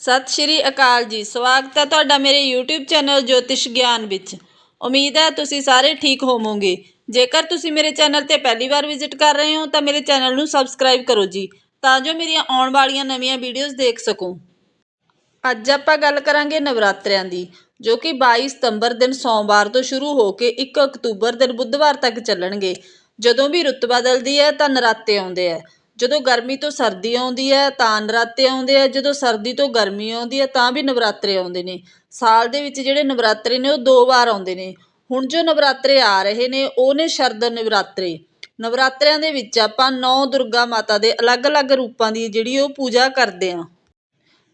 ਸਤਿ ਸ਼੍ਰੀ ਅਕਾਲ ਜੀ। ਸਵਾਗਤ ਹੈ ਤੁਹਾਡਾ ਮੇਰੇ YouTube ਚੈਨਲ ਜੋਤਿਸ਼ ਗਿਆਨ ਵਿੱਚ। ਉਮੀਦ ਹੈ ਤੁਸੀਂ ਸਾਰੇ ਠੀਕ ਹੋਵੋਗੇ। ਜੇਕਰ ਤੁਸੀਂ ਮੇਰੇ ਚੈਨਲ ਤੇ ਪਹਿਲੀ ਵਾਰ ਵਿਜ਼ਿਟ ਕਰ ਰਹੇ ਹੋ, ਤਾਂ ਮੇਰੇ ਚੈਨਲ ਨੂੰ ਸਬਸਕ੍ਰਾਈਬ ਕਰੋ ਜੀ, ਤਾਂ ਜੋ ਮੇਰੀਆਂ ਆਉਣ ਵਾਲੀਆਂ ਨਵੀਆਂ ਵੀਡੀਓਜ਼ ਦੇਖ ਸਕੋ। ਅੱਜ ਆਪਾਂ ਗੱਲ ਕਰਾਂਗੇ ਨਵਰਾਤਰਿਆਂ ਦੀ, ਜੋ ਕਿ 22 ਸਤੰਬਰ ਦਿਨ ਸੋਮਵਾਰ ਤੋਂ ਸ਼ੁਰੂ ਹੋ ਕੇ 1 ਅਕਤੂਬਰ ਦਿਨ ਬੁੱਧਵਾਰ ਤੱਕ ਚੱਲਣਗੇ। ਜਦੋਂ ਵੀ ਰੁੱਤ ਬਦਲਦੀ ਹੈ, ਤਾਂ ਨਰਾਤੇ ਆਉਂਦੇ ਹੈ। ਜਦੋਂ ਗਰਮੀ ਤੋਂ ਸਰਦੀ ਆਉਂਦੀ ਹੈ, ਤਾਂ ਨਰਾਤੇ ਆਉਂਦੇ ਆ, ਜਦੋਂ ਸਰਦੀ ਤੋਂ ਗਰਮੀ ਆਉਂਦੀ ਹੈ, ਤਾਂ ਵੀ ਨਵਰਾਤਰੇ ਆਉਂਦੇ ਨੇ। ਸਾਲ ਦੇ ਵਿੱਚ ਜਿਹੜੇ ਨਵਰਾਤਰੇ ਨੇ, ਉਹ ਦੋ ਵਾਰ ਆਉਂਦੇ ਨੇ। ਹੁਣ ਜੋ ਨਵਰਾਤਰੇ ਆ ਰਹੇ ਨੇ, ਉਹ ਨੇ ਸ਼ਰਦ ਨਵਰਾਤਰੇ। ਨਵਰਾਤਰਿਆਂ ਦੇ ਵਿੱਚ ਆਪਾਂ ਨੌ ਦੁਰਗਾ ਮਾਤਾ ਦੇ ਅਲੱਗ-ਅਲੱਗ ਰੂਪਾਂ ਦੀ ਜਿਹੜੀ ਉਹ ਪੂਜਾ ਕਰਦੇ ਹਾਂ।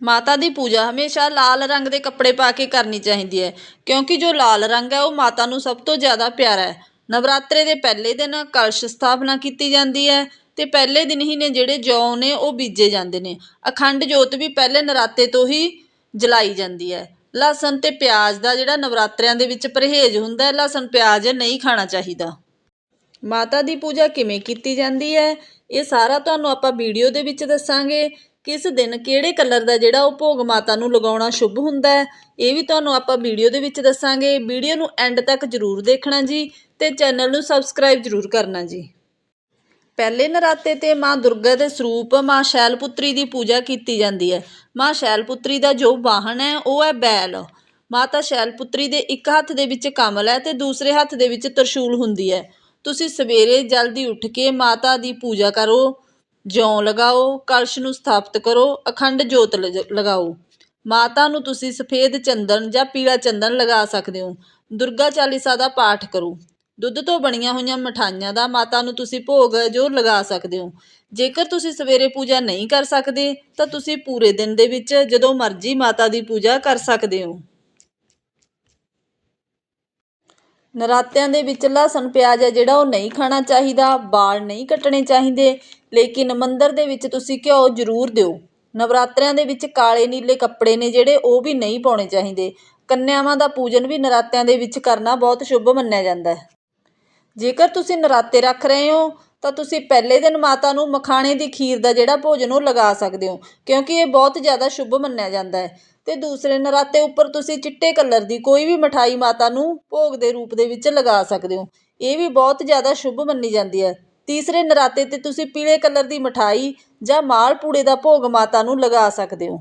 ਮਾਤਾ ਦੀ ਪੂਜਾ ਹਮੇਸ਼ਾ ਲਾਲ ਰੰਗ ਦੇ ਕੱਪੜੇ ਪਾ ਕੇ ਕਰਨੀ ਚਾਹੀਦੀ ਹੈ, ਕਿਉਂਕਿ ਜੋ ਲਾਲ ਰੰਗ ਹੈ, ਉਹ ਮਾਤਾ ਨੂੰ ਸਭ ਤੋਂ ਜ਼ਿਆਦਾ ਪਿਆਰਾ ਹੈ। ਨਵਰਾਤਰੇ ਦੇ ਪਹਿਲੇ ਦਿਨ ਕਲਸ਼ ਸਥਾਪਨਾ ਕੀਤੀ ਜਾਂਦੀ ਹੈ ਅਤੇ ਪਹਿਲੇ ਦਿਨ ਹੀ ਨੇ ਜਿਹੜੇ ਜੌ ਨੇ, ਉਹ ਬੀਜੇ ਜਾਂਦੇ ਨੇ। ਅਖੰਡ ਜੋਤ ਵੀ ਪਹਿਲੇ ਨਰਾਤੇ ਤੋਂ ਹੀ ਜਲਾਈ ਜਾਂਦੀ ਹੈ। ਲਸਣ ਅਤੇ ਪਿਆਜ਼ ਦਾ ਜਿਹੜਾ ਨਵਰਾਤਰਿਆਂ ਦੇ ਵਿੱਚ ਪਰਹੇਜ਼ ਹੁੰਦਾ ਲਸਣ ਪਿਆਜ਼ ਨਹੀਂ ਖਾਣਾ ਚਾਹੀਦਾ। ਮਾਤਾ ਦੀ ਪੂਜਾ ਕਿਵੇਂ ਕੀਤੀ ਜਾਂਦੀ ਹੈ, ਇਹ ਸਾਰਾ ਤੁਹਾਨੂੰ ਆਪਾਂ ਵੀਡੀਓ ਦੇ ਵਿੱਚ ਦੱਸਾਂਗੇ। ਕਿਸ ਦਿਨ ਕਿਹੜੇ ਕਲਰ ਦਾ ਜਿਹੜਾ ਉਹ ਭੋਗ ਮਾਤਾ ਨੂੰ ਲਗਾਉਣਾ ਸ਼ੁਭ ਹੁੰਦਾ ਹੈ, ਇਹ ਵੀ ਤੁਹਾਨੂੰ ਆਪਾਂ ਵੀਡੀਓ ਦੇ ਵਿੱਚ ਦੱਸਾਂਗੇ। ਵੀਡੀਓ ਨੂੰ ਐਂਡ ਤੱਕ ਜ਼ਰੂਰ ਦੇਖਣਾ ਜੀ ਤੇ ਚੈਨਲ ਨੂੰ ਸਬਸਕ੍ਰਾਈਬ ਜ਼ਰੂਰ ਕਰਨਾ ਜੀ। ਪਹਿਲੇ ਨਰਾਤੇ ਤੇ ਮਾਂ ਦੁਰਗਾ ਦੇ ਸਰੂਪ ਮਾਂ ਸ਼ੈਲਪੁੱਤਰੀ ਦੀ ਪੂਜਾ ਕੀਤੀ ਜਾਂਦੀ ਹੈ। ਮਾਂ ਸ਼ੈਲਪੁੱਤਰੀ ਦਾ ਜੋ ਵਾਹਨ ਹੈ, ਉਹ ਹੈ ਬੈਲ। ਮਾਤਾ ਸ਼ੈਲਪੁੱਤਰੀ ਦੇ ਇੱਕ ਹੱਥ ਦੇ ਵਿੱਚ ਕਮਲ ਹੈ ਤੇ ਦੂਸਰੇ ਹੱਥ ਦੇ ਵਿੱਚ ਤਰਸ਼ੂਲ ਹੁੰਦੀ ਹੈ। ਤੁਸੀਂ ਸਵੇਰੇ ਜਲਦੀ ਉੱਠ ਕੇ ਮਾਤਾ ਦੀ ਪੂਜਾ ਕਰੋ, ਜੌਂ ਲਗਾਓ, ਕਲਸ਼ ਨੂੰ ਸਥਾਪਿਤ ਕਰੋ, ਅਖੰਡ ਜੋਤ ਲਗਾਓ। ਮਾਤਾ ਨੂੰ ਤੁਸੀਂ ਸਫੇਦ ਚੰਦਨ ਜਾਂ ਪੀਲਾ ਚੰਦਨ ਲਗਾ ਸਕਦੇ ਹੋ। ਦੁਰਗਾ ਚਾਲੀਸਾ ਦਾ ਪਾਠ ਕਰੋ। ਦੁੱਧ ਤੋਂ ਬਣੀਆਂ ਹੋਈਆਂ ਮਠਾਈਆਂ ਦਾ ਮਾਤਾ ਨੂੰ ਤੁਸੀਂ ਭੋਗ ਹੈ ਜੋ ਲਗਾ ਸਕਦੇ ਹੋ। ਜੇਕਰ ਤੁਸੀਂ ਸਵੇਰੇ ਪੂਜਾ ਨਹੀਂ ਕਰ ਸਕਦੇ, ਤਾਂ ਤੁਸੀਂ ਪੂਰੇ ਦਿਨ ਦੇ ਵਿੱਚ ਜਦੋਂ ਮਰਜ਼ੀ ਮਾਤਾ ਦੀ ਪੂਜਾ ਕਰ ਸਕਦੇ ਹੋ। ਨਰਾਤਿਆਂ ਦੇ ਵਿੱਚ ਲਸਣ ਪਿਆਜ਼ ਹੈ ਜਿਹੜਾ ਉਹ ਨਹੀਂ ਖਾਣਾ ਚਾਹੀਦਾ, ਵਾਲ ਨਹੀਂ ਕੱਟਣੇ ਚਾਹੀਦੇ, ਲੇਕਿਨ ਮੰਦਰ ਦੇ ਵਿੱਚ ਤੁਸੀਂ ਘਿਓ ਜ਼ਰੂਰ ਦਿਓ। ਨਵਰਾਤਰਿਆਂ ਦੇ ਵਿੱਚ ਕਾਲੇ ਨੀਲੇ ਕੱਪੜੇ ਨੇ ਜਿਹੜੇ ਉਹ ਵੀ ਨਹੀਂ ਪਾਉਣੇ ਚਾਹੀਦੇ। ਕੰਨਿਆਵਾਂ ਦਾ ਪੂਜਨ ਵੀ ਨਰਾਤਿਆਂ ਦੇ ਵਿੱਚ ਕਰਨਾ ਬਹੁਤ ਸ਼ੁਭ ਮੰਨਿਆ ਜਾਂਦਾ ਹੈ। ਜੇਕਰ ਤੁਸੀਂ ਨਰਾਤੇ ਰੱਖ ਰਹੇ ਹੋ, ਤਾਂ ਤੁਸੀਂ ਪਹਿਲੇ ਦਿਨ ਮਾਤਾ ਨੂੰ ਮਖਾਣੇ ਦੀ ਖੀਰ ਦਾ ਜਿਹੜਾ ਭੋਜਨ ਉਹ ਲਗਾ ਸਕਦੇ ਹੋ, ਕਿਉਂਕਿ ਇਹ ਬਹੁਤ ਜ਼ਿਆਦਾ ਸ਼ੁਭ ਮੰਨਿਆ ਜਾਂਦਾ ਹੈ। ਅਤੇ ਦੂਸਰੇ ਨਰਾਤੇ ਉੱਪਰ ਤੁਸੀਂ ਚਿੱਟੇ ਕਲਰ ਦੀ ਕੋਈ ਵੀ ਮਿਠਾਈ ਮਾਤਾ ਨੂੰ ਭੋਗ ਦੇ ਰੂਪ ਦੇ ਵਿੱਚ ਲਗਾ ਸਕਦੇ ਹੋ। ਇਹ ਵੀ ਬਹੁਤ ਜ਼ਿਆਦਾ ਸ਼ੁਭ ਮੰਨੀ ਜਾਂਦੀ ਹੈ। ਤੀਸਰੇ ਨਰਾਤੇ ਤੇ ਤੁਸੀਂ ਪੀਲੇ ਕਲਰ ਦੀ ਮਿਠਾਈ ਜਾਂ ਮਾਲ ਪੂੜੇ ਦਾ ਭੋਗ ਮਾਤਾ ਨੂੰ ਲਗਾ ਸਕਦੇ ਹੋ।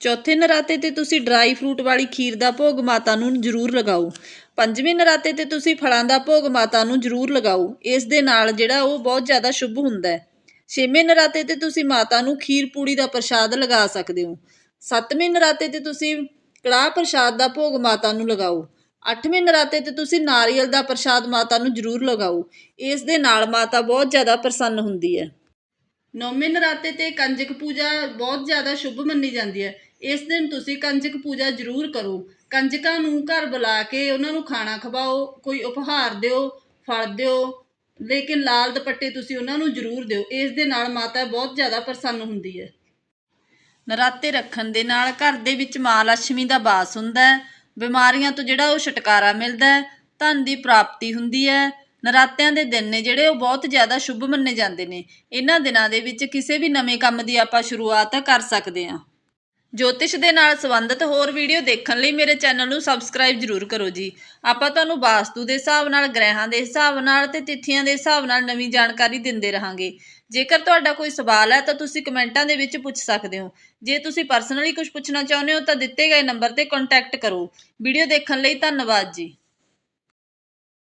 ਚੌਥੇ ਨਰਾਤੇ ਤੇ ਤੁਸੀਂ ਡਰਾਈ ਫਰੂਟ ਵਾਲੀ ਖੀਰ ਦਾ ਭੋਗ ਮਾਤਾ ਨੂੰ ਜ਼ਰੂਰ ਲਗਾਓ। ਪੰਜਵੇਂ ਨਰਾਤੇ ਤੇ ਤੁਸੀਂ ਫਲਾਂ ਦਾ ਭੋਗ ਮਾਤਾ ਨੂੰ ਜ਼ਰੂਰ ਲਗਾਓ। ਇਸ ਦੇ ਨਾਲ ਜਿਹੜਾ ਉਹ ਬਹੁਤ ਜ਼ਿਆਦਾ ਸ਼ੁਭ ਹੁੰਦਾ ਹੈ। ਛੇਵੇਂ ਨਰਾਤੇ ਤੇ ਤੁਸੀਂ ਮਾਤਾ ਨੂੰ ਖੀਰ ਪੂੜੀ ਦਾ ਪ੍ਰਸ਼ਾਦ ਲਗਾ ਸਕਦੇ ਹੋ। ਸੱਤਵੇਂ ਨਰਾਤੇ ਤੇ ਤੁਸੀਂ ਕੜਾਹ ਪ੍ਰਸ਼ਾਦ ਦਾ ਭੋਗ ਮਾਤਾ ਨੂੰ ਲਗਾਓ। ਅੱਠਵੇਂ ਨਰਾਤੇ ਤੇ ਤੁਸੀਂ ਨਾਰੀਅਲ ਦਾ ਪ੍ਰਸ਼ਾਦ ਮਾਤਾ ਨੂੰ ਜ਼ਰੂਰ ਲਗਾਓ। ਇਸ ਦੇ ਨਾਲ ਮਾਤਾ ਬਹੁਤ ਜ਼ਿਆਦਾ ਪ੍ਰਸੰਨ ਹੁੰਦੀ ਹੈ। ਨੌਵੇਂ ਨਰਾਤੇ ਤੇ ਕੰਜਕ ਪੂਜਾ ਬਹੁਤ ਜ਼ਿਆਦਾ ਸ਼ੁਭ ਮੰਨੀ ਜਾਂਦੀ ਹੈ। ਇਸ ਦਿਨ ਤੁਸੀਂ ਕੰਜਕ ਪੂਜਾ ਜ਼ਰੂਰ ਕਰੋ। ਕੰਜਕਾਂ ਨੂੰ ਘਰ ਬੁਲਾ ਕੇ ਉਹਨਾਂ ਨੂੰ ਖਾਣਾ ਖਵਾਓ, ਕੋਈ ਉਪਹਾਰ ਦਿਓ, ਫਲ ਦਿਓ, ਲੇਕਿਨ ਲਾਲ ਦੁਪੱਟੇ ਤੁਸੀਂ ਉਹਨਾਂ ਨੂੰ ਜ਼ਰੂਰ ਦਿਓ। ਇਸ ਦੇ ਨਾਲ ਮਾਤਾ ਬਹੁਤ ਜ਼ਿਆਦਾ ਪ੍ਰਸੰਨ ਹੁੰਦੀ ਹੈ। ਨਰਾਤੇ ਰੱਖਣ ਦੇ ਨਾਲ ਘਰ ਦੇ ਵਿੱਚ ਮਾਂ ਲక్ష్ਮੀ ਦਾ ਵਾਸ ਹੁੰਦਾ ਹੈ। ਬਿਮਾਰੀਆਂ ਤੋਂ ਜਿਹੜਾ ਉਹ ਛੁਟਕਾਰਾ ਮਿਲਦਾ ਹੈ, ਧਨ ਦੀ ਪ੍ਰਾਪਤੀ ਹੁੰਦੀ ਹੈ। ਨਰਾਤਿਆਂ ਦੇ ਦਿਨ ਨੇ ਜਿਹੜੇ ਉਹ ਬਹੁਤ ਜ਼ਿਆਦਾ ਸ਼ੁਭ ਮੰਨੇ ਜਾਂਦੇ ਨੇ। ਇਹਨਾਂ ਦਿਨਾਂ ਦੇ ਵਿੱਚ ਕਿਸੇ ਵੀ ਨਵੇਂ ਕੰਮ ਦੀ ਆਪਾਂ ਸ਼ੁਰੂਆਤ ਕਰ ਸਕਦੇ ਹਾਂ। ਜੋਤਿਸ਼ ਦੇ ਨਾਲ ਸੰਬੰਧਿਤ ਹੋਰ ਵੀਡੀਓ ਦੇਖਣ ਲਈ ਮੇਰੇ ਚੈਨਲ ਨੂੰ ਸਬਸਕ੍ਰਾਈਬ ਜ਼ਰੂਰ ਕਰੋ ਜੀ। ਆਪਾਂ ਤੁਹਾਨੂੰ ਵਾਸਤੂ ਦੇ ਹਿਸਾਬ ਨਾਲ, ਗ੍ਰਹਿਾਂ ਦੇ ਹਿਸਾਬ ਨਾਲ ਤੇ ਤਿਥੀਆਂ ਦੇ ਹਿਸਾਬ ਨਾਲ ਨਵੀਂ ਜਾਣਕਾਰੀ ਦਿੰਦੇ ਰਹਾਂਗੇ। ਜੇਕਰ ਤੁਹਾਡਾ ਕੋਈ ਸਵਾਲ ਹੈ ਤਾਂ ਤੁਸੀਂ ਕਮੈਂਟਾਂ ਦੇ ਵਿੱਚ ਪੁੱਛ ਸਕਦੇ ਹੋ। ਜੇ ਤੁਸੀਂ ਪਰਸਨਲੀ ਕੁਝ ਪੁੱਛਣਾ ਚਾਹੁੰਦੇ ਹੋ ਤਾਂ ਦਿੱਤੇ ਗਏ ਨੰਬਰ ਤੇ ਕੰਟੈਕਟ ਕਰੋ। ਵੀਡੀਓ ਦੇਖਣ ਲਈ ਧੰਨਵਾਦ ਜੀ।